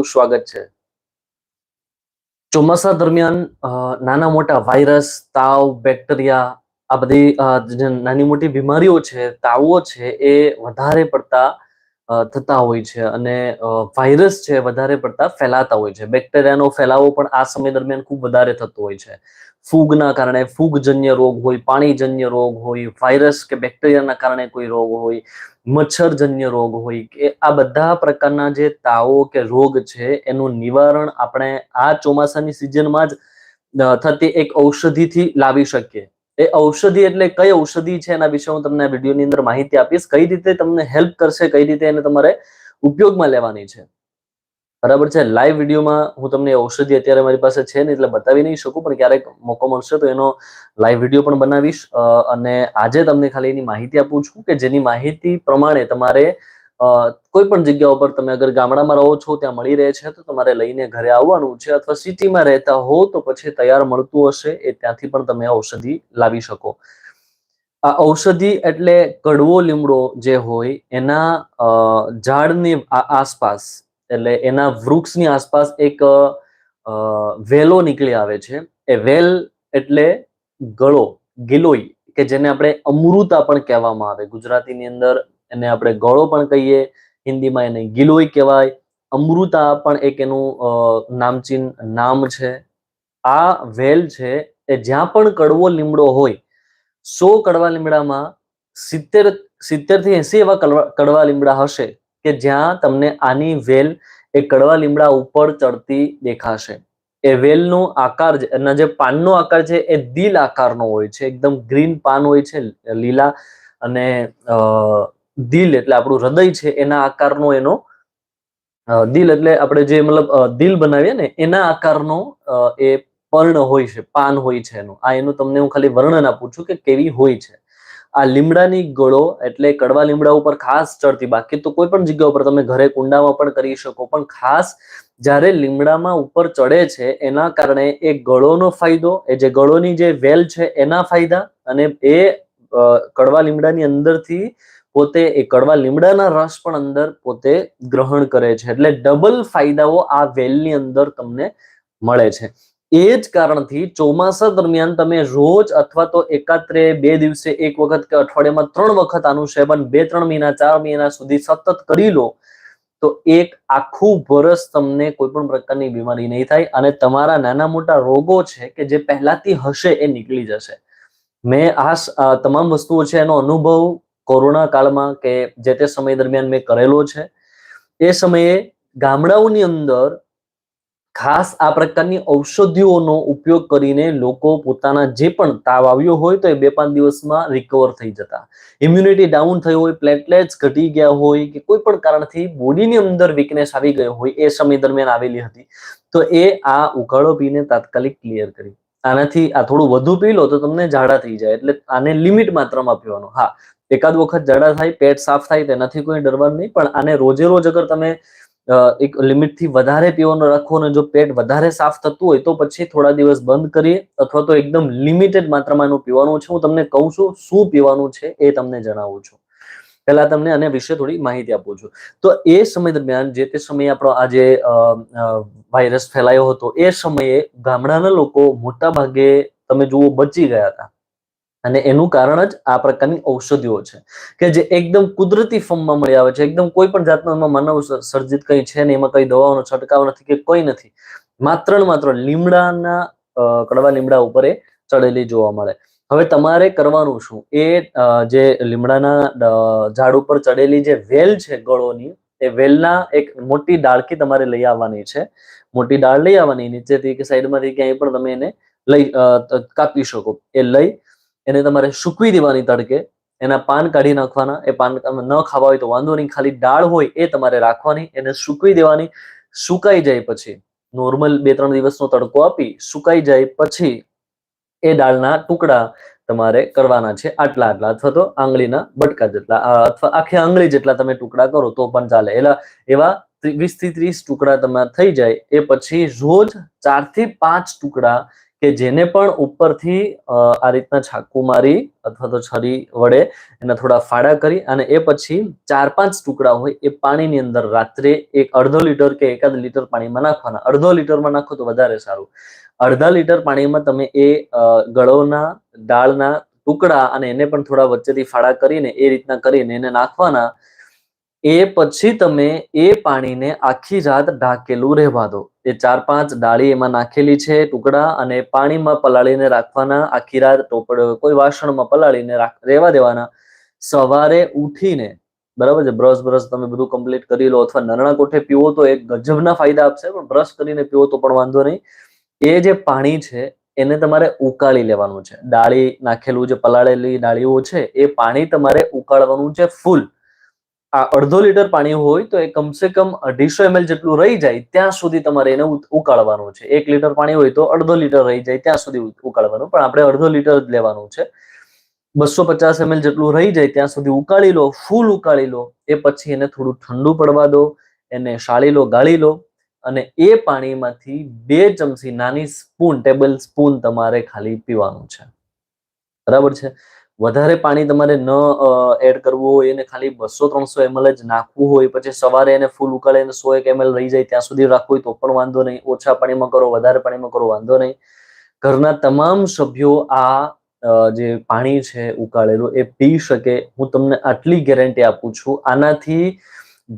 તમારું સ્વાગત છે. ચોમાસા દરમિયાન નાના મોટા વાયરસ તાવ બેક્ટેરિયા આ બધી નાની મોટી બીમારીઓ છે, તાવો છે, એ વધારે પડતા થતા હોય છે અને વાયરસ છે વધારે પડતા ફેલાતા હોય છે. બેક્ટેરિયાનો ફેલાવો પણ આ સમય દરમિયાન ખૂબ વધારે થતો હોય છે. ફૂગના કારણે ફૂગજન્ય રોગ હોય, પાણીજન્ય રોગ હોય વાયરસ કે બેક્ટેરિયાના કારણે કોઈ રોગ હોય, મચ્છરજન્ય રોગ હોય કે આ બધા પ્રકારના જે તાવો કે રોગ છે એનું નિવારણ આપણે આ ચોમાસાની સિઝનમાં જ થતી એક ઔષધિથી લાવી શકીએ. એ ઔષધિ એટલે કઈ ઔષધિ છે એના વિશે હું તમને વિડીયોની અંદર માહિતી આપીશ. કઈ રીતે તમને હેલ્પ કરશે, કઈ રીતે એને તમારે ઉપયોગમાં લેવાની છે. બરાબર છે? લાઈવ વિડીયોમાં હું તમને ઔષધિ અત્યારે મારી પાસે છે ને એટલે બતાવી નહીં શકું, પણ ક્યારેક મોકો મળશે તો એનો લાઈવ વીડિયો પણ બનાવીશ. અને આજે તમને ખાલી એની માહિતી આપું છું કે જેની માહિતી પ્રમાણે તમારે કોઈ પણ જગ્યા ઉપર તમે અગર ગામડામાં રહો છો, ત્યાં મળી રહે છે, તો તમારે લઈને ઘરે આવવાનું છે અથવા સિટીમાં રહેતા હો, તો પછી તૈયાર મળતું હશે, એ ત્યાંથી પણ તમે ઔષધિ લાવી શકો. આ ઔષધિ એટલે કડવો લીમડો જે હોય, એના ઝાડની આસપાસ, એટલે એના વૃક્ષની આસપાસ એક વેલો નીકળી આવે છે. એ વેલ એટલે ગળો ગિલોઈ કે જેને આપણે અમૃતા પણ કહેવામાં આવે. ગુજરાતીની અંદર એને આપણે ગળો પણ કહીએ, હિન્દીમાં એને ગિલોય કહેવાય. અમૃતા પણ એક એનું નામચીન નામ છે. આ વેલ છે એ જ્યાં પણ કડવો લીમડો હોય, સો કડવા લીમડામાં સિત્તેર સિત્તેરથી એસી એવા કડવા લીમડા હશે કે જ્યાં તમને આની વેલ એ કડવા લીમડા ઉપર ચડતી દેખાશે. એ વેલનો આકાર એના જે પાનનો આકાર છે એ દિલ આકારનો હોય છે. એકદમ ગ્રીન પાન હોય છે, લીલા અને દિલ એટલે આપણું હૃદય છે, એના આકારનો એનો દિલ એટલે આપણે જે મતલબ દિલ બનાવીએ ને, એના આકારનો એ પર્ણ હોય છે, પાન હોય છે એનું. આ એનું તમને હું ખાલી વર્ણન આપું છું કે કેવી હોય છે. આ લીમડાની ગળો એટલે કડવા લીમડા ઉપર ખાસ ચડતી, બાકી તો કોઈ પણ જગ્યા ઉપર તમે ઘરે કુંડામાં પણ કરી શકો, પણ ખાસ જ્યારે લીમડામાં ઉપર ચડે છે, એના કારણે એ ગળોનો ફાયદો, એ જે ગળોની જે વેલ છે, એના ફાયદા અને એ કડવા લીમડાની અંદરથી પોતે એ કડવા લીમડાના રસ પણ અંદર પોતે ગ્રહણ કરે છે. એટલે ડબલ ફાયદાઓ આ વેલની અંદર તમને મળે છે. એ જ કારણથી ચોમાસા દરમિયાન તમે રોજ અથવા તો એકાત્રે બે દિવસે એક વખત કે અઠવાડિયામાં ત્રણ વખત આનું સેવન બે ત્રણ મહિના, ચાર મહિના સુધી સતત કરી લો, તો એક આખું વરસ તમને કોઈ પણ પ્રકારની બીમારી નહીં થાય અને તમારા નાના મોટા રોગો છે કે જે પહેલાથી હશે એ નીકળી જશે. મેં આ આ તમામ વસ્તુઓ છે એનો અનુભવ કોરોના કાળમાં કે જે તે સમય દરમિયાન મેં કરેલો છે, એ સમયે ગામડાઓની અંદર ખાસ આ પ્રકારની ઔષધિઓનો ઉપયોગ કરીને લોકો પોતાના જે પણ તાવ આવ્યો હોય તો એ બે પાંચ દિવસમાં રિકવર થઈ જતા. ઇમ્યુનિટી ડાઉન થઈ હોય પ્લેટલેટ્સ ઘટી ગયા હોય કે કોઈ પણ કારણથી બોડીની અંદર વીકનેસ આવી ગયો હોય એ સમય દરમિયાન આવેલી હતી, તો એ આ ઉકાળો પીને તાત્કાલિક ક્લિયર કરી. આનાથી આ થોડું વધુ પી લો તો તમને ઝાડા થઈ જાય, એટલે આને લિમિટ માત્રામાં પીવાનું. હા એકાદ વખત જડા થાય, પેટ સાફ થાય, તેનાથી કોઈ ડરવાનું નહીં. પણ આને રોજે રોજ અગર તમે એક લિમિટથી વધારે પીવાનું રાખો અને જો પેટ વધારે સાફ થતું હોય, તો પછી થોડા દિવસ બંધ કરીએ. અથવા તો એકદમ લિમિટેડ માત્રામાં એનું પીવાનું છે. હું તમને કહું છું, શું પીવાનું છે એ તમને જણાવું છું. પહેલા તમને આને વિશે થોડી માહિતી આપું છું. તો એ સમય દરમિયાન જે તે સમયે આપણો આ જે વાયરસ ફેલાયો હતો, એ સમયે ગામડાના લોકો મોટા ભાગે તમે જુઓ, બચી ગયા હતા. અને એનું કારણ જ આ પ્રકારની ઔષધિઓ છે. કે જે એકદમ કુદરતી ફોર્મમાં મળી આવે છે, એકદમ કોઈ પણ જાતનો એમાં માનવ સર્જિત કંઈ છે ને એમાં કઈ દવાઓનો છંટકાવ નથી કે કોઈ નથી. માત્ર ને માત્ર લીમડાના કડવા લીમડા ઉપર એ ચડેલી જોવા મળે. હવે તમારે કરવાનું શું? એ જે લીમડાના ઝાડ ઉપર ચડેલી જે વેલ છે ગળોની, એ વેલના એક મોટી ડાળખી તમારે લઈ આવવાની છે. મોટી ડાળ લઈ આવવાની, નીચેથી કે સાઈડમાંથી ક્યાંય પણ તમે એને લઈ કાપી શકો. એ લઈ એને તમારે સૂકવી દેવાની તડકે, એના પાન કાઢી નાખવાના, એ પાન ન ખાવા હોય તો વાંધો નહીં, ખાલી દાળ હોય એ તમારે રાખવાની, એને સૂકવી દેવાની, સુકાઈ જાય પછી, નોર્મલ બે ત્રણ દિવસનો તડકો આપી, સુકાઈ જાય પછી એ દાળના ટુકડા તમારે કરવાના છે, આટલા આટલા અથવા તો આંગળીના બટકા જેટલા અથવા આખી આંગળી જેટલા તમે ટુકડા કરો તો પણ ચાલે. એલા, એવા વીસથી ત્રીસ ટુકડા તમારા થઈ જાય, એ પછી રોજ ચારથી પાંચ ટુકડા કે જેને પણ ઉપરથી આ રીતના છાકુ મારી અથવા તો છરી વડે એના થોડા ફાડા કરી અને એ પછી ચાર પાંચ ટુકડા હોય એ પાણીની અંદર રાત્રે એક અડધો લીટર કે એકાદ લીટર પાણીમાં નાખવાના. અડધો લીટરમાં નાખો તો વધારે સારું. અડધા લીટર પાણીમાં તમે એ ગળોના દાળના ટુકડા અને એને પણ થોડા વચ્ચેથી ફાડા કરીને એ રીતના કરીને એને નાખવાના. એ પછી તમે એ પાણીને આખી રાત ઢાંકેલું રહેવા દો. એ ચાર પાંચ ડાળી એમાં નાખેલી છે, ટુકડા અને પાણીમાં પલાળીને રાખવાના. આખી રાત ટોપડ કોઈ વાસણમાં પલાળીને રહેવા દેવાના. સવારે ઉઠીને, બરાબર છે, બ્રશ બ્રશ તમે બધું કમ્પ્લીટ કરી લો અથવા નરણા કોઠે પીવો તો એક ગજબના ફાયદા આપશે, પણ બ્રશ કરીને પીવો તો પણ વાંધો નહીં. એ જે પાણી છે, એને તમારે ઉકાળી લેવાનું છે. ડાળી નાખેલું જે પલાળેલી ડાળીઓ છે, એ પાણી તમારે ઉકાળવાનું છે ફૂલ. આ અડધો લીટર પાણી હોય તો એ કમસે કમ અઢીસો એમએલ જેટલું રહી જાય ત્યાં સુધી તમારે એને ઉકાળવાનું છે. એક લીટર પાણી હોય તો અડધો લીટર રહી જાય ત્યાં સુધી ઉકાળવાનું. પણ આપણે અડધો લીટર જ લેવાનું છે. બસો પચાસ એમએલ જેટલું રહી જાય ત્યાં સુધી ઉકાળી લો, ફૂલ ઉકાળી લો. એ પછી એને થોડું ઠંડુ પડવા દો, એને શાળી લો, ગાળી લો અને એ પાણીમાંથી બે ચમચી નાની સ્પૂન, ટેબલ સ્પૂન તમારે ખાલી પીવાનું છે. બરાબર છે? વધારે પાણી તમારે ન એડ કરવું હોય એને ખાલી બસો ત્રણસો એમએલ જ નાખવું હોય, પછી સવારે એને ફૂલ ઉકાળે એને સો એક એમએલ રહી જાય ત્યાં સુધી રાખવું હોય તો પણ વાંધો નહીં. ઓછા પાણીમાં કરો, વધારે પાણીમાં કરો, વાંધો નહીં. ઘરના તમામ સભ્યો આ જે પાણી છે ઉકાળેલું એ પી શકે. હું તમને આટલી ગેરંટી આપું છું. આનાથી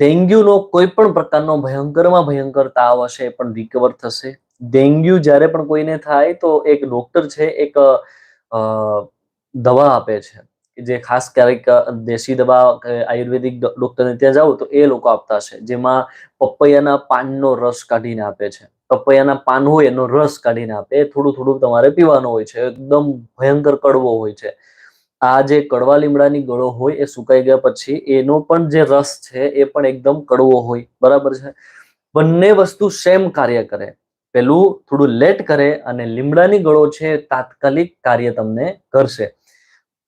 ડેન્ગ્યુનો કોઈ પણ પ્રકારનો ભયંકરમાં ભયંકર તાવ હશે એ પણ રિકવર થશે. ડેન્ગ્યુ જ્યારે પણ કોઈને થાય તો એક ડોક્ટર છે, એક દવા આપે છે. જે ખાસ ક્યારેક દેશી દવા આયુર્વેદિક ડોક્ટરને ત્યાં જાઓ તો એ લોકો આપતા છે. જેમાં પપૈયાના પાનનો રસ કાઢીને આપે છે. પપૈયાના પાન હોય એનો રસ કાઢીને આપે. થોડું થોડું તમારે પીવાનું હોય છે. એકદમ ભયંકર કડવો હોય છે. આ જે કડવા લીમડાની ગળો હોય એ સુકાઈ ગયા પછી એનો પણ જે રસ છે એ પણ એકદમ કડવો હોય. બરાબર છે? બંને વસ્તુ સેમ કાર્ય કરે. પેલું થોડું લેટ કરે અને લીમડાની ગળો છે તાત્કાલિક કાર્ય તમને કરશે.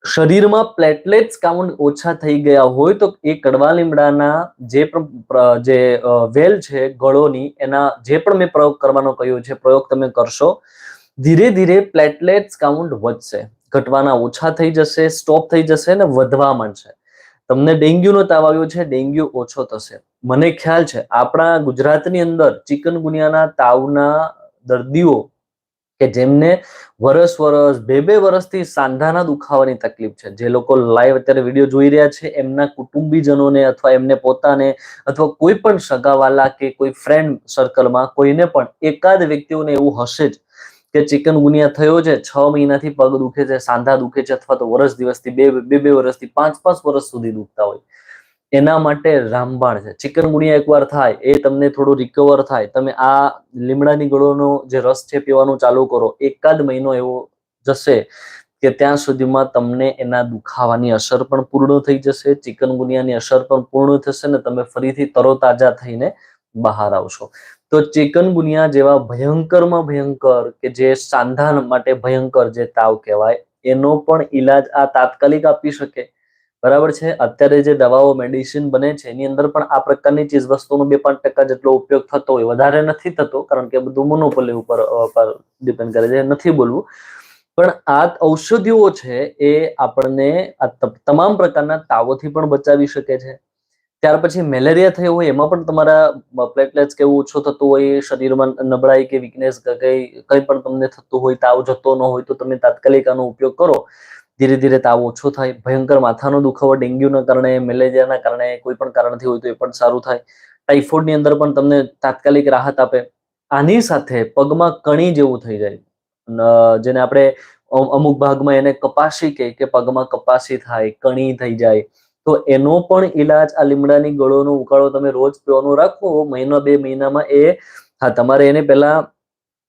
શરીરમાં પ્લેટલેટ્સ કાઉન્ટ ઓછા થઈ ગયા હોય તો એ કડવા લીમડાના જે પણ જે વેલ છે ગળોની, એના જે પણ મેં પ્રયોગ કરવાનો કહ્યો છે, પ્રયોગ તમે કરશો, ધીરે ધીરે પ્લેટલેટ્સ કાઉન્ટ વધશે. ઘટવાના ઓછા થઈ જશે સ્ટોપ થઈ જશે ને વધવા માંડશે. તમને ડેન્ગ્યુનો તાવ આવ્યો છે, ડેન્ગ્યુ ઓછો થશે. મને ખ્યાલ છે, આપણા ગુજરાતની અંદર ચિકનગુનિયાના તાવના દર્દીઓ કે જેમને વરસ વરસ, બે બે વર્ષથી સાંધાના દુખાવાની તકલીફ છે. જે લોકો લાઈવ અત્યારે વીડિયો જોઈ રહ્યા છે, એમના કુટુંબીજનોને અથવા એમને પોતાને અથવા કોઈ પણ સગાવાલા કે કોઈ ફ્રેન્ડ સર્કલમાં કોઈને પણ એકાદ વ્યક્તિઓને એવું હશે જ કે ચિકનગુનિયા થયો છે, છ મહિનાથી પગ દુખે છે, સાંધા દુખે છે અથવા તો વર્ષ દિવસથી બે બે બે વર્ષથી પાંચ પાંચ વર્ષ સુધી દુખતા હોય. એના માટે રામબાણ છે. ચિકનગુનિયા એકવાર થાય, એ તમને થોડું રિકવર થાય. તમે આ લીમડાની ગળોનો જે રસ છે પીવાનું ચાલુ કરો. એકાદ મહિનો એવો જશે કે ત્યાં સુધીમાં તમને એના દુખાવાની અસર પણ પૂર્ણ થઈ જશે ચિકનગુનિયાની અસર પણ પૂર્ણ થશે ને તમે ફરીથી તરોતાજા થઈને બહાર આવશો. તો ચિકનગુનિયા જેવા ભયંકરમાં ભયંકર કે જે સાંધાન માટે ભયંકર જે તાવ કહેવાય, એનો પણ ઈલાજ આ તાત્કાલિક આપી શકે. બરાબર છે? અત્યારે જે દવાઓ મેડિસિન બને છે, એની અંદર પણ આ પ્રકારની ચીજ વસ્તુનો બે પાંચ ટકા જેટલો ઉપયોગ થતો હોય, વધારે નથી થતો, કારણ કે બધું મોનોપોલી ઉપર ડિપેન્ડ કરે છે નથી બોલવું. પણ આ ઔષધિઓ છે, એ આપણને તમામ પ્રકારના તાવોથી પણ બચાવી શકે છે. ત્યાર પછી મેલેરિયા થયો હોય, એમાં પણ તમારા પ્લેટલેટ્સ કેવું ઓછો થતું હોય, શરીરમાં નબળાઈ કે વીકનેસ કઈ, કંઈ પણ તમને થતું હોય, તાવ જતો ન હોય, તો તમે તાત્કાલિક આનો ઉપયોગ કરો. ધીરે ધીરે તાવ ઓછો થાય. ભયંકર માથાનો દુખાવો, ડેન્ગ્યુના કારણે, મેલેરિયાના કારણે કોઈ પણ કારણથી હોય તો એ પણ સારું થાય. ટાઇફોઇડની અંદર પણ તમને તાત્કાલિક રાહત આપે. આની સાથે પગમાં કણી જેવું થઈ જાય. જેને આપણે અમુક ભાગમાં એને કપાસી કહે કે પગમાં કપાસી થાય, કણી થઈ જાય. તો એનો પણ ઈલાજ આ લીમડાની ગળોનો ઉકાળો તમે રોજ પીવાનું રાખો, મહિના બે મહિનામાં એ, હા, તમારે એને પહેલા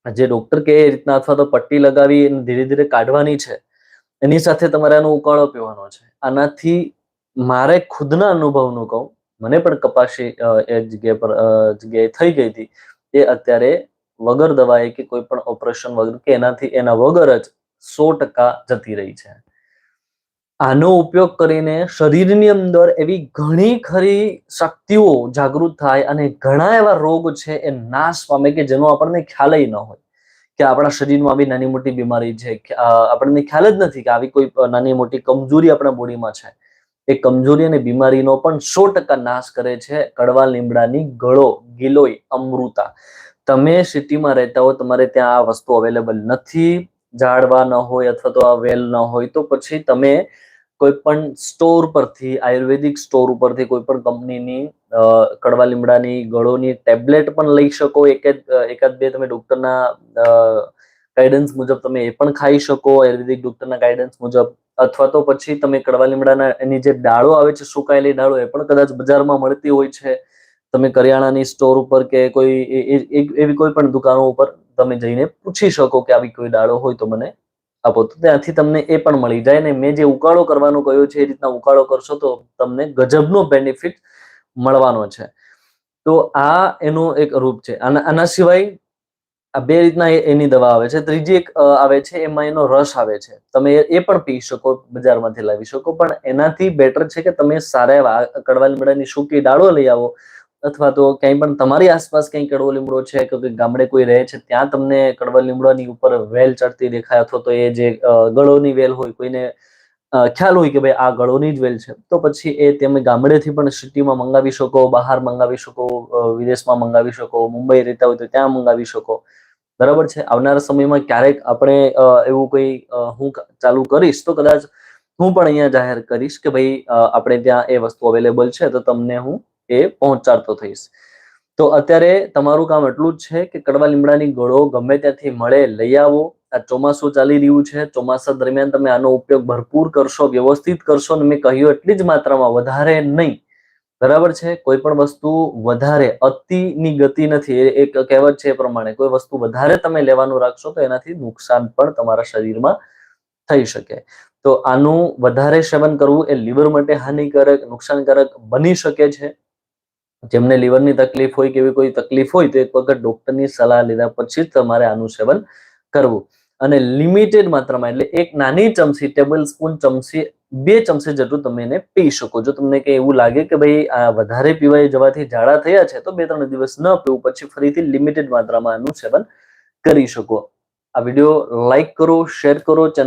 જે ડોક્ટર કે એ રીતના અથવા તો પટ્ટી લગાવી ધીરે ધીરે કાઢવાની છે. એની સાથે તમારે આનો ઉકાળો પીવાનો છે. આનાથી મારે ખુદના અનુભવનું કહું, મને પણ કપાસી એ જગ્યા પર જગ્યાએ થઈ ગઈ હતી. એ અત્યારે વગર દવાએ કે કોઈ પણ ઓપરેશન વગર કે એનાથી એના વગર જ સો ટકા જતી રહી છે. આનો ઉપયોગ કરીને શરીરની અંદર એવી ઘણી ખરી શક્તિઓ જાગૃત થાય અને ઘણા એવા રોગ છે એ નાશ પામે કે જેનો આપણને ખ્યાલ ન હોય. કે આપણા શરીરમાં આવી નાની મોટી બીમારી છે આપણને ખ્યાલ જ નથી કે આવી કોઈ નાની મોટી કમજોરી આપણા બોડીમાં છે. એ કમજોરી અને બીમારીનો પણ સો ટકા નાશ કરે છે કડવા લીમડાની ગળો, ગિલોય, અમૃતા. તમે સિટીમાં રહેતા હો, તમારે ત્યાં આ વસ્તુ અવેલેબલ નથી. ઝાડવા ન હોય અથવા તો આ વેલ ન હોય તો પછી તમે કોઈ પણ સ્ટોર પરથી, આયુર્વેદિક સ્ટોર ઉપરથી કોઈ પણ કંપનીની કડવા લીમડાની ગળોની ટેબ્લેટ પણ લઈ શકો. એક એકાદ બે તમે ડોક્ટરના ગાઈડન્સ મુજબ તમે એ પણ ખાઈ શકો. આયુર્વેદિક ડોક્ટરના ગાઈડન્સ મુજબ. અથવા તો પછી તમે કડવા લીમડાના, એની જે ડાળો આવે છે, સુકાયેલી ડાળો, એ પણ કદાચ બજારમાં મળતી હોય છે. તમે કરિયાણાની સ્ટોર ઉપર કે કોઈ એવી કોઈ પણ દુકાનો ઉપર તમે જઈને પૂછી શકો કે આવી કોઈ ડાળો હોય તો મને આપો તો ત્યાંથી તમને એ પણ મળી જાય ને મેં જે ઉકાળો કરવાનો કહ્યું છે એ રીતના ઉકાળો કરશો તો તમને ગજબનો બેનિફિટ મળવાનો છે. તો આ એનું એક રૂપ છે. આના સિવાય આ બે રીતના એની દવા આવે છે. ત્રીજી એક આવે છે, એમાં એનો રસ આવે છે. તમે એ પણ પી શકો, બજારમાંથી લાવી શકો, પણ એનાથી બેટર છે કે તમે સારા એવા આ મેળાની સૂકી ડાળો લઈ આવો. અથવા તો ક્યાંય પણ તમારી આસપાસ ક્યાંય કડવો લીમડો છે કે ગામડે કોઈ રહે છે, ત્યાં તમને કડવા લીમડાની ઉપર વેલ ચડતી દેખાય અથવા તો એ જે ગળોની વેલ હોય કોઈને ખ્યાલ હોય કે ભાઈ આ ગળોની જ વેલ છે, તો પછી એ તમે ગામડેથી પણ સિટીમાં મંગાવી શકો, બહાર મંગાવી શકો વિદેશમાં મંગાવી શકો, મુંબઈ રહેતા હોય તો ત્યાં મંગાવી શકો. બરાબર છે? આવનારા સમયમાં ક્યારેક આપણે એવું કોઈ હું ચાલુ કરીશ તો કદાચ હું પણ અહીંયા જાહેર કરીશ કે ભાઈ આપણે ત્યાં એ વસ્તુ અવેલેબલ છે તો તમને હું એ પહોંચાડતો થઈશ. તો અત્યારે તમારું કામ એટલું જ છે કે કડવા લીમડાની ગળો ગમે ત્યાંથી મળે લઈ આવો. આ ચોમાસું ચાલી રહ્યું છે. ચોમાસા દરમિયાન તમે આનો ઉપયોગ ભરપૂર કરશો, વ્યવસ્થિત કરશો અને મેં કહ્યું એટલી જ માત્રામાં વધારે નહીં. બરાબર છે? કોઈ પણ વસ્તુ વધારે, અતિની ગતિ નથી. એક કહેવત છે એ પ્રમાણે, કોઈ વસ્તુ વધારે તમે લેવાનું રાખશો તો એનાથી નુકસાન પણ તમારા શરીરમાં થઈ શકે. તો આનું વધારે સેવન કરવું એ લીવર માટે હાનિકારક, નુકસાનકારક બની શકે છે. જેમને લીવરની તકલીફ હોય કે એવી કોઈ તકલીફ હોય તો એક વખત ડોક્ટરની સલાહ લીધા પછી જ તમારે આનું સેવન કરવું. અને લિમિટેડ માત્રામાં, એટલે એક નાની ચમચી ટેબલ સ્પૂન ચમચી, બે ચમચી જેટલું તમે એને પી શકો. જો તમને કે એવું લાગે કે ભાઈ આ વધારે પીવાય જવાથી ઝાડા થયા છે, તો બે ત્રણ દિવસ ન પીવું, પછી ફરીથી લિમિટેડ માત્રામાં આનું સેવન કરી શકો. આ વીડિયો લાઈક કરો, શેર કરો, ચેનલ